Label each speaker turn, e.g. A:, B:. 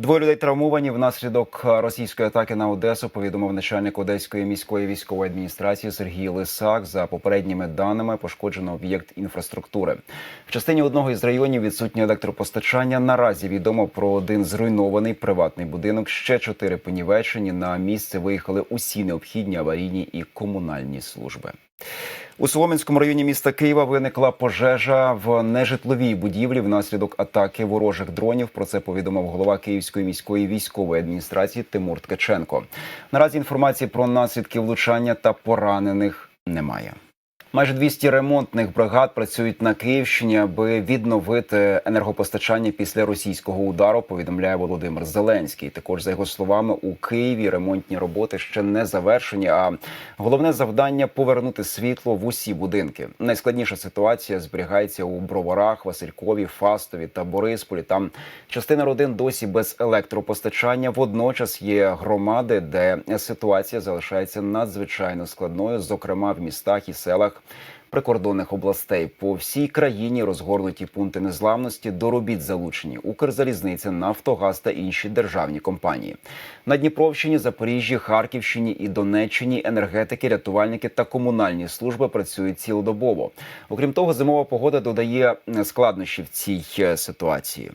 A: Двоє людей травмовані внаслідок російської атаки на Одесу. Повідомив начальник Одеської міської військової адміністрації Сергій Лисак. За попередніми даними пошкоджено об'єкт інфраструктури. В частині одного із районів відсутнє електропостачання. Наразі відомо про один зруйнований приватний будинок. Ще чотири понівечені. На місце виїхали усі необхідні аварійні і комунальні служби. У Солом'янському районі міста Києва виникла пожежа в нежитловій будівлі внаслідок атаки ворожих дронів. Про це повідомив голова Київської міської військової адміністрації Тимур Ткаченко. Наразі інформації про наслідки влучання та поранених немає. Майже 200 ремонтних бригад працюють на Київщині, аби відновити енергопостачання після російського удару. Повідомляє Володимир Зеленський. Також за його словами, у Києві ремонтні роботи ще не завершені. А головне завдання повернути світло в усі будинки. Найскладніша ситуація зберігається у Броварах, Василькові, Фастові та Борисполі. Там частина родин досі без електропостачання. Водночас є громади, де ситуація залишається надзвичайно складною, зокрема в містах і селах прикордонних областей по всій країні розгорнуті пункти незламності до робіт залучені Укрзалізниця, Нафтогаз та інші державні компанії. На Дніпровщині, Запоріжжі, Харківщині і Донеччині енергетики, рятувальники та комунальні служби працюють цілодобово. Окрім того, зимова погода додає складнощів цій е, ситуації.